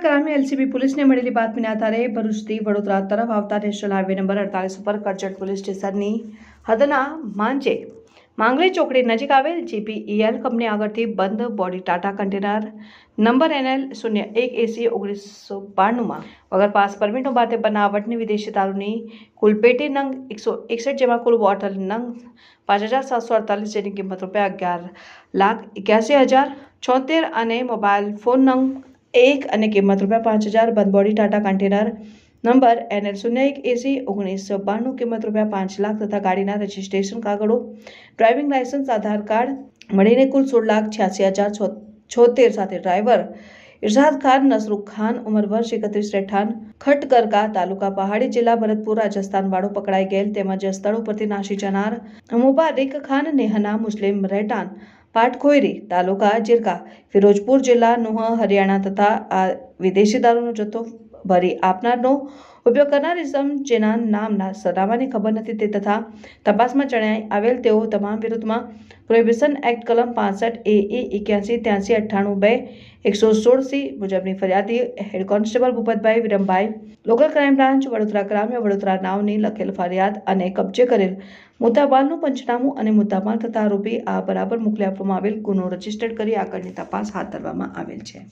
ગ્રામ્ય એલસીબી પોલીસને મળેલી બાતમીના આધારે ભરૂચથી વડોદરા તરફ આવતા નેશનલ હાઈવે નંબર અડતાલીસ ઉપર કરજણ પોલીસ સ્ટેશનની હદના માંજે માંગલી ચોકડી નજીક આવેલ જીપીઈએલ કંપની આગળથી બંધ body Tata container number NL શૂન્ય એક એસી ઓગણીસો બાણુંમાં વગર પાસ પરમિટનો બાતે બનાવટની વિદેશી દારૂની કુલ પેટી નંગ એકસો એકસઠ જેમાં કુલ બોટલ નંગ પાંચ હજાર સાતસો અડતાલીસ જેની કિંમત રૂપિયા અગિયાર લાખ એક્યાસી હજાર છોતેર અને મોબાઈલ ફોન નંગ એક અને કિંમત રૂપિયા પાંચ હજાર બંધબોડી ટાટા કન્ટેનર નંબર એનએલ શૂન્ય એક એસી ઓગણીસો બાણું કિંમત રૂપિયા પાંચ લાખ તથા ગાડીના રજિસ્ટ્રેશન કાગળો ડ્રાઇવિંગ લાયસન્સ આધાર કાર્ડ મળીને કુલ સોળ લાખ છ્યાસી હજાર છોતેર સાથે ડ્રાઈવર ઇરશાદ ખાન, નસરુખ ખાન, ઉંમર વર્ષ એકત્રીસ રેઠાન ખટગરકા તાલુકા પહાડી જિલ્લા ભરતપુર રાજસ્થાન વાળો પકડાઈ ગયેલ તેમજ સ્થળ ઉપરથી નાસી જનાર મુબારિક ખાન, નેહના મુસ્લિમ રહેઠાણ પાટખોયરી તાલુકા જીરકા ફિરોજપુર જિલ્લા નુહ હરિયાણા તથા આ વિદેશી દારૂનો જથ્થો ભરી આપનારનો ઉપયોગ કરનાર ઇસમ જેના નામના સરનામાની ખબર નથી તે તથા તપાસમાં જણાય આવેલ તેઓ તમામ વિરુદ્ધમાં પ્રોહિબિશન એક્ટ કલમ પાસઠ એ એ એક્યાસી ત્યાંસી અઠ્ઠાણું બે એકસો સોળ સી મુજબની ફરિયાદી head constable Bhupatbhai Virambhai local crime branch, Vadodara ગ્રામ્ય, વડોદરા નાવની લખેલ ફરિયાદ અને કબજે કરેલ મુદ્દામાલનું પંચનામું અને મુદ્દામાલ તથા આરોપી આ બરાબર મોકલી આપવામાં આવેલ ગુનો રજીસ્ટર્ડ કરી આગળની તપાસ હાથ ધરવામાં આવેલ છે.